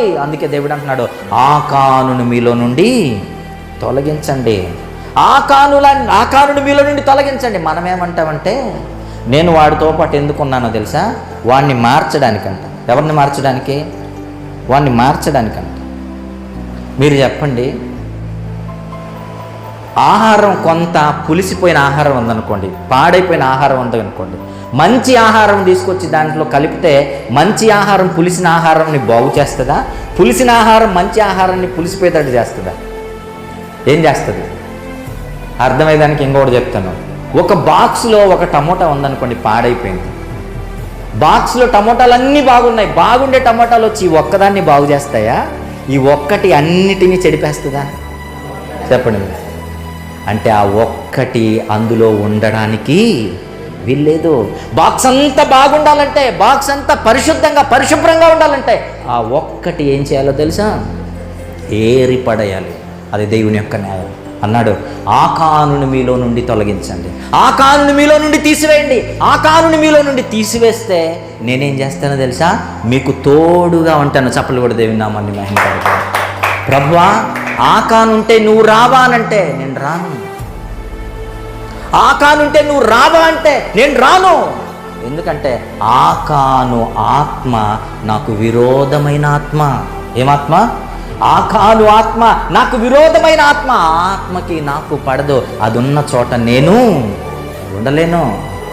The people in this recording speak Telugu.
అందుకే దేవుడు అంటున్నాడు ఆ కానును మీలో నుండి తొలగించండి. ఆ కానుల ఆ కానును మీలో నుండి తొలగించండి. మనం ఏమంటామంటే నేను వాడితో పాటు ఎందుకున్నానో తెలుసా? వాడిని మార్చడానికంట. ఎవరిని మార్చడానికి? వాడిని మార్చడానికంట. మీరు చెప్పండి ఆహారం కొంత పులిసిపోయిన ఆహారం ఉందనుకోండి పాడైపోయిన ఆహారం ఉందనుకోండి మంచి ఆహారం తీసుకొచ్చి దాంట్లో కలిపితే మంచి ఆహారం పులిసిన ఆహారాన్ని బాగు చేస్తుందా? పులిసిన ఆహారం మంచి ఆహారాన్ని పులిసిపోయేటట్టు చేస్తుందా? ఏం చేస్తుంది? అర్థమయ్యేదానికి ఇంకొకటి చెప్తాను. ఒక బాక్స్లో ఒక టమోటా ఉందనుకోండి పాడైపోయింది. బాక్స్లో టమోటాలు అన్నీ బాగున్నాయి. బాగుండే టమోటాలు వచ్చి ఈ ఒక్కదాన్ని బాగు చేస్తాయా? ఈ ఒక్కటి అన్నిటినీ చెడిపేస్తుందా? చెప్పండి. అంటే ఆ ఒక్కటి అందులో ఉండడానికి వీల్లేదు. బాక్స్ అంతా బాగుండాలంటే బాక్స్ అంతా పరిశుద్ధంగా పరిశుభ్రంగా ఉండాలంటే ఆ ఒక్కటి ఏం చేయాలో తెలుసా? ఏరి పడేయాలి. అది దేవుని యొక్క న్యాయం. అన్నాడు ఆ కానుని మీలో నుండి తొలగించండి. ఆ కానుని మీలో నుండి తీసివేయండి. ఆ కానుని మీలో నుండి తీసివేస్తే నేనేం చేస్తానో తెలుసా? మీకు తోడుగా ఉంటాను. చప్పలు కూడా దేవుని నామాన్ని మహిమ ప్రభువా ఆకానుంటే నువ్వు రావానంటే నేను రాను. ఆకానుంటే నువ్వు రావా అంటే నేను రాను. ఎందుకంటే ఆకాను ఆత్మ నాకు విరోధమైన ఆత్మ. ఏమాత్మ? ఆకాను ఆత్మ నాకు విరోధమైన ఆత్మ. ఆత్మకి నాకు పడదు. అది ఉన్న చోట నేను ఉండలేను.